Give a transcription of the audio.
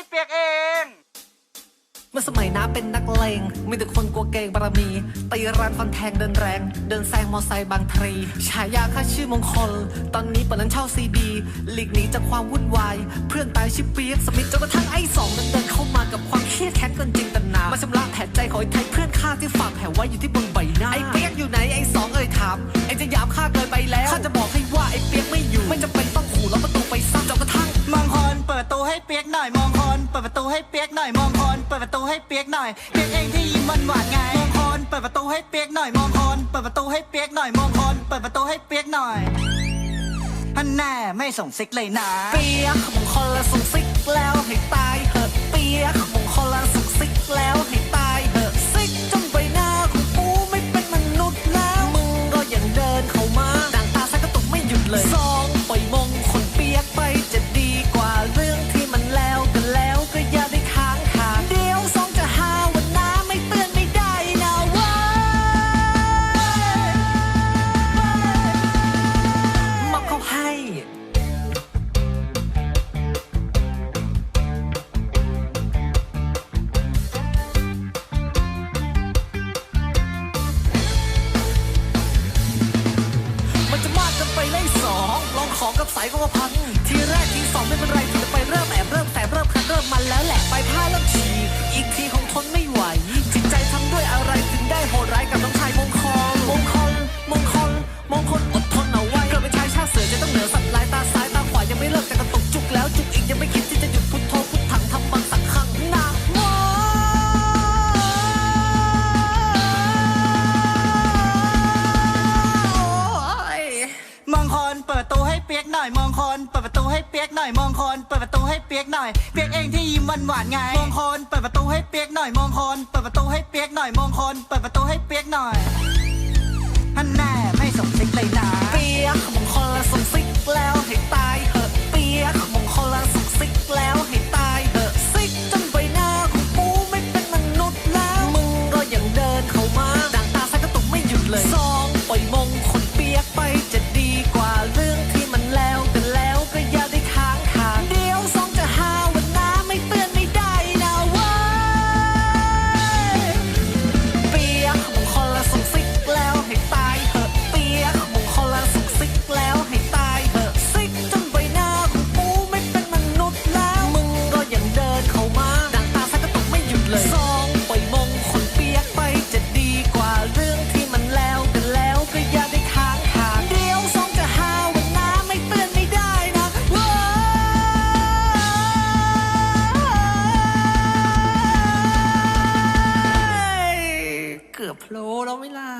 นี่เปียกเองเมื่อสมัยน้าเป็นนักเลง มีแต่คนกลัวเกงบารมีตีรันฟันแทงเดินแรง เดินแซงมอไซค์บางทรีฉายาข้าชื่อมงคล ตอนนี้เปิดร้านเช่าซีดี หลีกหนีจากความวุ่นวาย เพื่อนตายชื่อเปียกสมิธจนกระทั่งไอ้สองนั้นเดินเข้ามากับความเครียดแค้นกินจริงตันนามาชำระแผลใจของไอ้ไทยเพื่อนข้าที่ฝากแผลไว้อยู่ที่บนใบหน้าไอ้เปียกอยู่ไหนไอ้สองเอ่ยถามไอ้จะยามข้าเกินไปแล้วข้าจะบอกให้ว่าไอ้เปียกไม่อยู่ไม่จำเป็น ให้เปียกหน่อยมองคน เปิดประตูให้เปียกหน่อยมองคน เปิดประตูให้เปียกหน่อย เปียกเองที่ยิ้มหวานหวานไงมองคน เปิดประตูให้เปียกหน่อยมองคน เปิดประตูให้เปียกหน่อยมองคน เปิดประตูให้เปียกหน่อยฮันแน่ไม่ส่งซิกเลยนะ เปียกมงคนละส่งซิกแล้วให้ตายเหอะเปียก องของกับสายก็มาพัน ทีแรก น่อยมองคนเปิดประตูให้เปียกหน่อยมองคนเปิดประตูให้เปียกหน่อยเปียกเองที่ยิ้มหวานหวานๆไงมองคนเปิดประตูให้เปียกหน่อยมองคนเปิดประตูให้เปียกหน่อยมองคนเปิดประตูให้เปียกหน่อยฮันแน่ไม่ส่งซิกเลย อบโผล่แล้วไหม่ล่ะ